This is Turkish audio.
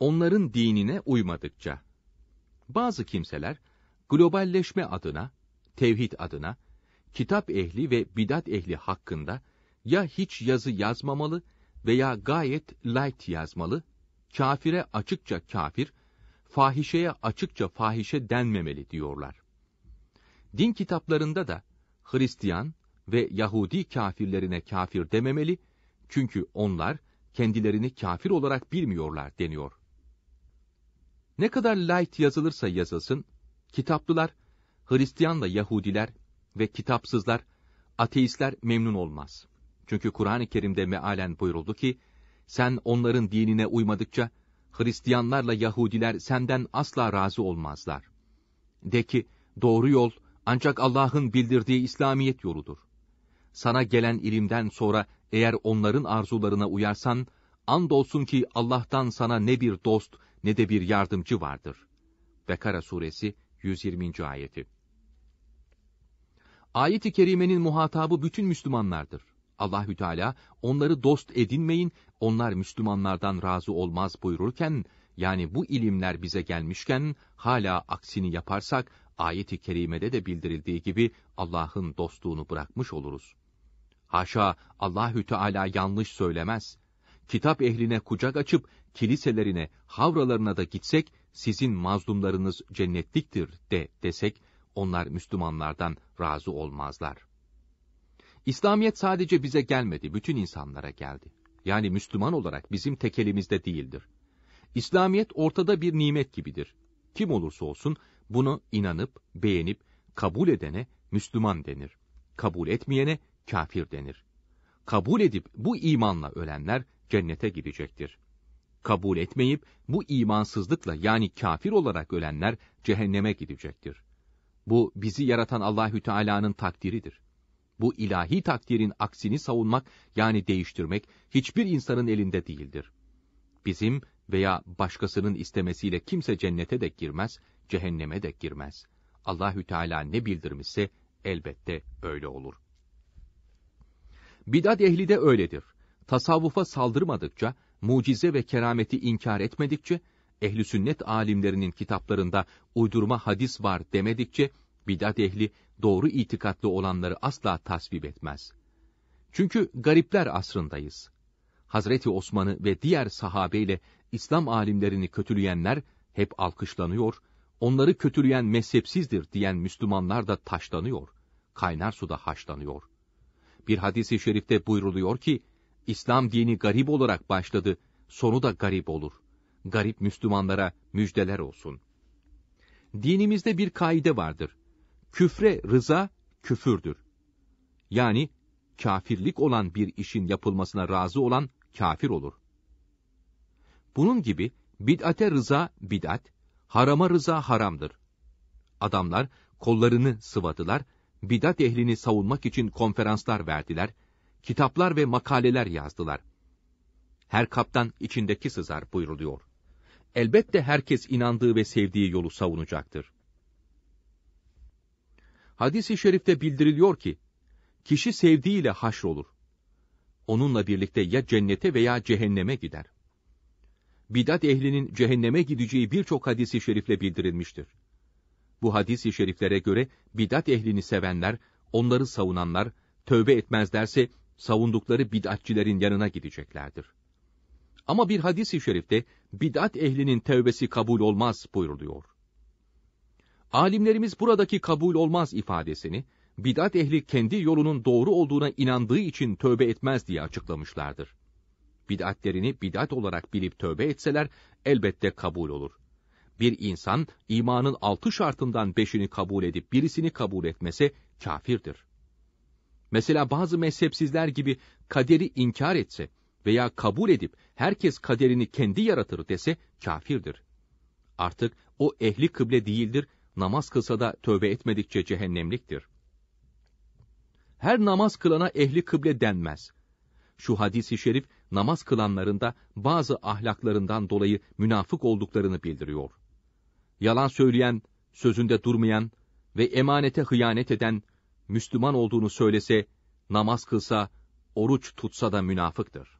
onların dinine uymadıkça. Bazı kimseler globalleşme adına, tevhid adına, kitap ehli ve bidat ehli hakkında ya hiç yazı yazmamalı veya gayet light yazmalı, kafire açıkça kafir, fahişeye açıkça fahişe denmemeli diyorlar. Din kitaplarında da Hristiyan ve Yahudi kafirlerine kafir dememeli, çünkü onlar kendilerini kafir olarak bilmiyorlar deniyor. Ne kadar light yazılırsa yazılsın, kitaplılar, Hristiyanla Yahudiler ve kitapsızlar, ateistler memnun olmaz. Çünkü Kur'an-ı Kerim'de mealen buyuruldu ki, sen onların dinine uymadıkça, Hristiyanlarla Yahudiler senden asla razı olmazlar. De ki, doğru yol ancak Allah'ın bildirdiği İslamiyet yoludur. Sana gelen ilimden sonra eğer onların arzularına uyarsan, andolsun ki Allah'tan sana ne bir dost ne de bir yardımcı vardır. Bekara suresi 120. ayeti. Ayet-i kerimenin muhatabı bütün Müslümanlardır. Allahü Teala onları dost edinmeyin, onlar Müslümanlardan razı olmaz buyururken, yani bu ilimler bize gelmişken hala aksini yaparsak ayet-i kerimede de bildirildiği gibi Allah'ın dostluğunu bırakmış oluruz. Haşa Allahü Teala yanlış söylemez. Kitap ehline kucak açıp kiliselerine, havralarına da gitsek sizin mazlumlarınız cennetliktir de desek onlar Müslümanlardan razı olmazlar. İslamiyet sadece bize gelmedi, bütün insanlara geldi. Yani Müslüman olarak bizim tek elimizde değildir. İslamiyet ortada bir nimet gibidir. Kim olursa olsun bunu inanıp, beğenip, kabul edene Müslüman denir. Kabul etmeyene kafir denir. Kabul edip bu imanla ölenler cennete gidecektir. Kabul etmeyip bu imansızlıkla yani kafir olarak ölenler cehenneme gidecektir. Bu bizi yaratan Allahü Teala'nın takdiridir. Bu ilahi takdirin aksini savunmak yani değiştirmek hiçbir insanın elinde değildir. Bizim veya başkasının istemesiyle kimse cennete de girmez, cehenneme de girmez. Allahü Teala ne bildirmişse elbette öyle olur. Bidat ehli de öyledir. Tasavvufa saldırmadıkça, mucize ve kerameti inkar etmedikçe, ehli sünnet alimlerinin kitaplarında uydurma hadis var demedikçe, bidat ehli doğru itikatlı olanları asla tasvip etmez. Çünkü garipler asrındayız. Hazreti Osman'ı ve diğer sahabeyle İslam alimlerini kötüleyenler hep alkışlanıyor, onları kötüleyen mezhepsizdir diyen Müslümanlar da taşlanıyor, kaynar suda haşlanıyor. Bir hadisi şerifte buyruluyor ki, İslam dini garip olarak başladı, sonu da garip olur. Garip Müslümanlara müjdeler olsun. Dinimizde bir kaide vardır. Küfre rıza küfürdür. Yani kafirlik olan bir işin yapılmasına razı olan kafir olur. Bunun gibi bid'ate rıza bid'at, harama rıza haramdır. Adamlar kollarını sıvadılar, bidat ehlini savunmak için konferanslar verdiler, kitaplar ve makaleler yazdılar. Her kaptan içindeki sızar buyruluyor. Elbette herkes inandığı ve sevdiği yolu savunacaktır. Hadis-i şerifte bildiriliyor ki, kişi sevdiğiyle haşrolur. Onunla birlikte ya cennete veya cehenneme gider. Bidat ehlinin cehenneme gideceği birçok hadisi şerifle bildirilmiştir. Bu hadis-i şeriflere göre bidat ehlini sevenler, onları savunanlar, tövbe etmezlerse savundukları bid'atçilerin yanına gideceklerdir. Ama bir hadis-i şerifte bid'at ehlinin tövbesi kabul olmaz buyruluyor. Alimlerimiz buradaki kabul olmaz ifadesini, bidat ehli kendi yolunun doğru olduğuna inandığı için tövbe etmez diye açıklamışlardır. Bid'atlerini bid'at olarak bilip tövbe etseler elbette kabul olur. Bir insan imanın altı şartından beşini kabul edip birisini kabul etmese kafirdir. Mesela bazı mezhepsizler gibi kaderi inkar etse veya kabul edip herkes kaderini kendi yaratır dese kafirdir. Artık o ehli kıble değildir, namaz kılsa da tövbe etmedikçe cehennemliktir. Her namaz kılana ehli kıble denmez. Şu hadisi şerif namaz kılanların da bazı ahlaklarından dolayı münafık olduklarını bildiriyor. Yalan söyleyen, sözünde durmayan ve emanete hıyanet eden, Müslüman olduğunu söylese, namaz kılsa, oruç tutsa da münafıktır.